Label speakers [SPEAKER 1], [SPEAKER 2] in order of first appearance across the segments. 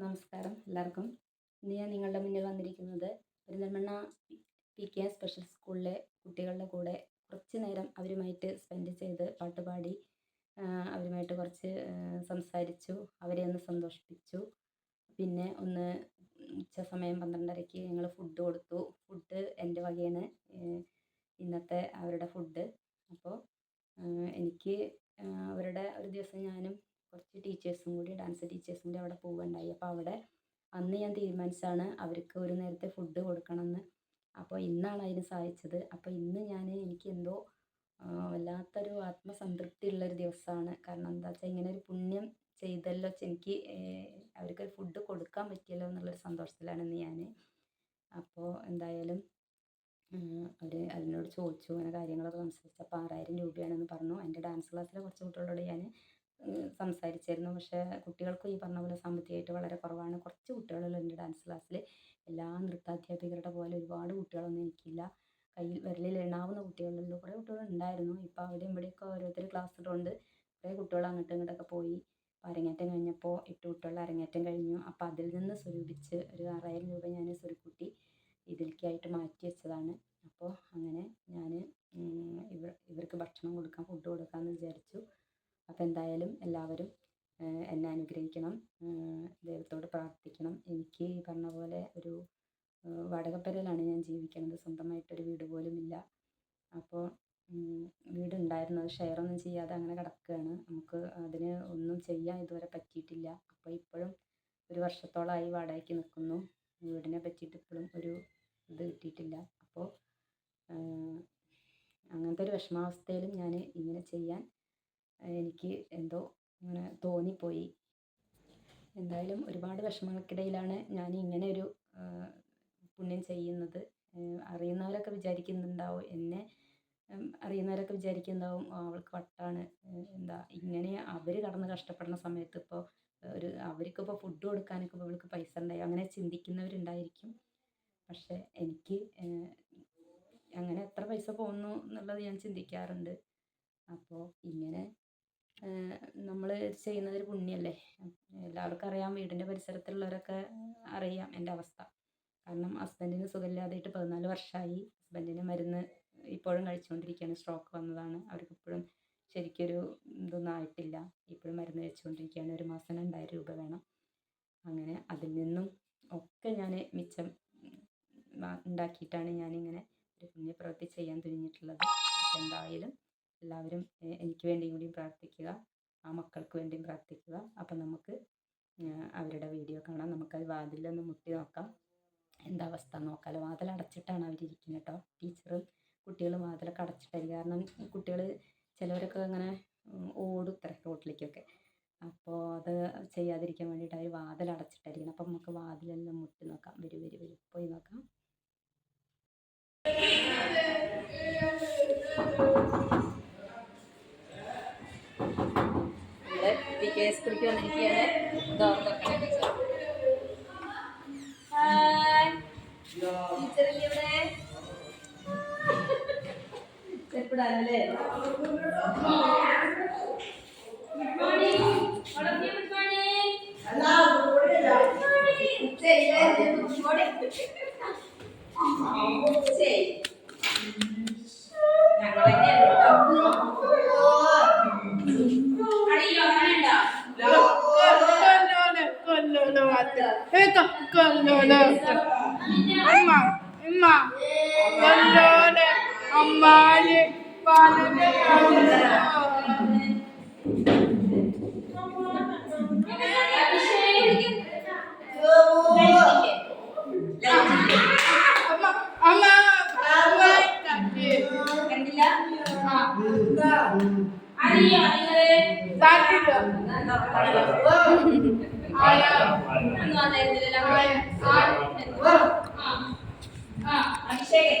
[SPEAKER 1] നമസ്കാരം എല്ലാവർക്കും. ഇന്ന് ഞാൻ നിങ്ങളുടെ മുന്നിൽ വന്നിരിക്കുന്നത് പെരിന്തൽമണ്ണ പി കെ സ്പെഷ്യൽ സ്കൂളിലെ കുട്ടികളുടെ കൂടെ കുറച്ച് നേരം അവരുമായിട്ട് സ്പെൻഡ് ചെയ്ത് പാട്ടുപാടി അവരുമായിട്ട് കുറച്ച് സംസാരിച്ചു അവരെ ഒന്ന് സന്തോഷിപ്പിച്ചു. പിന്നെ ഒന്ന് ഉച്ച സമയം പന്ത്രണ്ടരയ്ക്ക് ഞങ്ങൾ ഫുഡ് കൊടുത്തു. ഫുഡ് എന്റെ വകയാണ് ഇന്നത്തെ അവരുടെ ഫുഡ് അപ്പോൾ എനിക്ക് അവരുടെ ഒരു ദിവസം ഞാനും കുറച്ച് ടീച്ചേഴ്സും കൂടി ഡാൻസ് ടീച്ചേഴ്സിന്റെ അവിടെ പോവുകയുണ്ടായി. അപ്പോൾ അവിടെ അന്ന് ഞാൻ തീരുമാനിച്ചാണ് അവർക്ക് ഒരു നേരത്തെ ഫുഡ് കൊടുക്കണമെന്ന്. അപ്പോൾ ഇന്നാണ് അതിന് സാധിച്ചത്. അപ്പോൾ ഇന്ന് ഞാൻ എനിക്ക് എന്തോ വല്ലാത്തൊരു ആത്മസംതൃപ്തി ഉള്ളൊരു ദിവസമാണ്. കാരണം എന്താ വെച്ചാൽ ഇങ്ങനെ ഒരു പുണ്യം ചെയ്തല്ലോ എനിക്ക് അവർക്ക് ഫുഡ് കൊടുക്കാൻ പറ്റിയല്ലോ എന്നുള്ളൊരു സന്തോഷത്തിലാണ് ഇന്ന് ഞാൻ അപ്പോൾ എന്തായാലും അവർ അതിനോട് ചോദിച്ചു അങ്ങനെ കാര്യങ്ങളൊക്കെ സംസാരിച്ചു അപ്പോൾ ആറായിരം രൂപയാണെന്ന് പറഞ്ഞു. എന്റെ ഡാൻസ് ക്ലാസ്സിലെ കുറച്ച് കുട്ടികളോട് ഞാൻ സംസാരിച്ചിരുന്നു പക്ഷേ കുട്ടികൾക്കും ഈ പറഞ്ഞ പോലെ സാമ്പത്തികമായിട്ട് വളരെ കുറവാണ്. കുറച്ച് കുട്ടികളുള്ളൂ എന്റെ ഡാൻസ് ക്ലാസ്സിൽ എല്ലാ നൃത്താധ്യാപികരുടെ പോലെ ഒരുപാട് കുട്ടികളൊന്നും എനിക്കില്ല. കയ്യിൽ വിരലിൽ എണ്ണാവുന്ന കുട്ടികളുള്ളൂ കുറേ കുട്ടികൾ ഉണ്ടായിരുന്നു ഇപ്പോൾ അവിടെയും ഇവിടെയൊക്കെ ഓരോരുത്തർ ക്ലാസ് ഇട്ടുകൊണ്ട് കുറേ കുട്ടികൾ അങ്ങോട്ടും ഇങ്ങോട്ടൊക്കെ പോയി. അരങ്ങേറ്റം കഴിഞ്ഞപ്പോൾ എട്ട് കുട്ടികളുടെ അരങ്ങേറ്റം കഴിഞ്ഞു. അപ്പോൾ അതിൽ നിന്ന് സ്വരൂപിച്ച് ഒരു ആറായിരം രൂപ ഞാൻ സ്വരുക്കൂട്ടി ഇതിലേക്കായിട്ട് മാറ്റി വെച്ചതാണ്. അപ്പോൾ അങ്ങനെ ഞാൻ ഇവർ ഇവർക്ക് ഭക്ഷണം കൊടുക്കാം ഫുഡ് കൊടുക്കാമെന്ന് വിചാരിച്ചു. അപ്പോൾ എന്തായാലും എല്ലാവരും എന്നെ അനുഗ്രഹിക്കണം ദൈവത്തോട് പ്രാർത്ഥിക്കണം. എനിക്ക് ഈ പറഞ്ഞ പോലെ ഒരു വടകപ്പരയിലാണ് ഞാൻ ജീവിക്കുന്നത്. സ്വന്തമായിട്ടൊരു വീട് പോലും ഇല്ല. അപ്പോൾ വീടുണ്ടായിരുന്നു. ഒന്നും ചെയ്യാതെ അങ്ങനെ കിടക്കുകയാണ്. നമുക്ക് അതിന് ഒന്നും ചെയ്യാൻ ഇതുവരെ പറ്റിയിട്ടില്ല. അപ്പോൾ ഇപ്പോഴും ഒരു വർഷത്തോളമായി വാടകയ്ക്ക് നിൽക്കുന്നു. വീടിനെ പറ്റിയിട്ട് ഇപ്പോഴും ഒരു ഇത് കിട്ടിയിട്ടില്ല. അപ്പോൾ അങ്ങനത്തെ ഒരു വിഷമാവസ്ഥയിലും ഞാൻ ഇങ്ങനെ ചെയ്യാൻ എനിക്ക് എന്തോ ഇങ്ങനെ തോന്നിപ്പോയി. എന്തായാലും ഒരുപാട് വിഷമങ്ങൾക്കിടയിലാണ് ഞാൻ ഇങ്ങനെ ഒരു പുണ്യം ചെയ്യുന്നത്. അറിയുന്നവരൊക്കെ വിചാരിക്കുന്നുണ്ടാവും എന്നെ അറിയുന്നവരൊക്കെ വിചാരിക്കുന്നുണ്ടാവും അവൾക്ക് വട്ടാണ്. എന്താ ഇങ്ങനെ അവർ കടന്ന് കഷ്ടപ്പെടുന്ന സമയത്ത് ഇപ്പോൾ ഒരു അവർക്കിപ്പോൾ ഫുഡ് കൊടുക്കാനൊക്കെ ഇപ്പോൾ ഇവൾക്ക് പൈസ ഉണ്ടായി. അങ്ങനെ ചിന്തിക്കുന്നവരുണ്ടായിരിക്കും. പക്ഷേ എനിക്ക് അങ്ങനെ എത്ര പൈസ പോകുന്നു എന്നുള്ളത് ഞാൻ ചിന്തിക്കാറുണ്ട്. അപ്പോൾ ഇങ്ങനെ നമ്മൾ ചെയ്യുന്നത് ഒരു പുണ്യമല്ലേ എല്ലാവർക്കും അറിയാം വീടിന്റെ പരിസരത്തുള്ളവരൊക്കെ അറിയാം എന്റെ അവസ്ഥ. കാരണം ഹസ്ബൻഡിന് സുഖമില്ലാതായിട്ട് പതിനാല് വർഷമായി ഹസ്ബൻഡിന് മരുന്ന് ഇപ്പോഴും കഴിച്ചുകൊണ്ടിരിക്കുകയാണ്. സ്ട്രോക്ക് വന്നതാണ്. അവർക്ക് ഇപ്പോഴും ശരിക്കൊരു ഇതൊന്നും ആയിട്ടില്ല. ഇപ്പോഴും മരുന്ന് കഴിച്ചുകൊണ്ടിരിക്കുകയാണ്. ഒരു മാസം രണ്ടായിരം രൂപ വേണം. അങ്ങനെ അതിൽ നിന്നും ഒക്കെ ഞാൻ മിച്ചം ഉണ്ടാക്കിയിട്ടാണ് ഞാനിങ്ങനെ ഒരു പുണ്യപ്രവൃത്തി ചെയ്യാൻ തുനിഞ്ഞിട്ടുള്ളത്. എന്തായാലും എല്ലാവരും എനിക്ക് വേണ്ടിയും കൂടി പ്രാർത്ഥിക്കുക. ആ മക്കൾക്ക് വേണ്ടിയും പ്രാർത്ഥിക്കുക. അപ്പം നമുക്ക് അവരുടെ വീഡിയോ കാണാം. നമുക്കത് വാതിലൊന്ന് മുട്ടി നോക്കാം. എന്താ അവസ്ഥ നോക്കാമല്ലോ വാതിൽ അടച്ചിട്ടാണ് അവരിയ്ക്കുന്നത് കേട്ടോ. ടീച്ചറും കുട്ടികളും വാതിലൊക്കെ അടച്ചിട്ടായിരിക്കും. കാരണം കുട്ടികൾ ചിലവരൊക്കെ അങ്ങനെ ഓടും ഇത്ര റോട്ടിലേക്കൊക്കെ. അപ്പോൾ അത് ചെയ്യാതിരിക്കാൻ വേണ്ടിയിട്ട് അവർ വാതിൽ അടച്ചിട്ടായിരിക്കണം. അപ്പം നമുക്ക് വാതിലെല്ലാം മുട്ടി നോക്കാം. വരൂ വരൂ വരൂ. പോയി നോക്കാം. व्यक्ति के स्कूल
[SPEAKER 2] क्यों नहीं किया है? तो അമ്മാനെ പാലനെ അമ്മ അമ്മ
[SPEAKER 1] കണ്ടില്ല
[SPEAKER 2] അറിയോ നിങ്ങളെ
[SPEAKER 1] വന്നായിരുന്നില്ലല്ലോ അഭിഷേക്.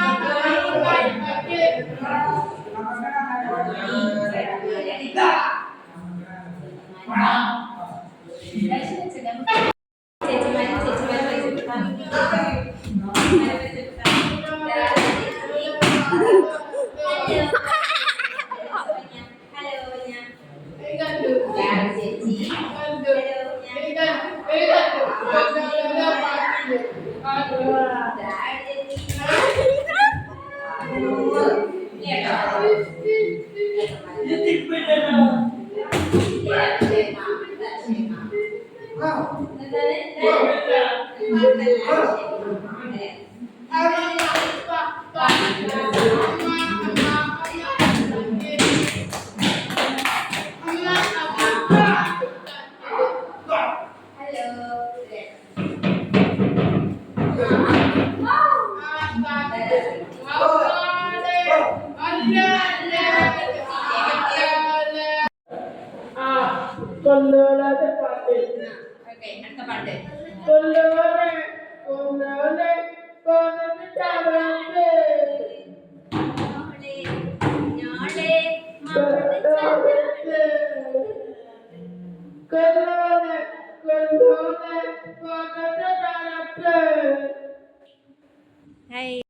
[SPEAKER 3] Halo.
[SPEAKER 2] Halo. Halo.
[SPEAKER 3] சொல்லலாத பாட்டு அடுத்த பாட்டு கொண்டோனே கொண்டோனே கொண்டு தவறானே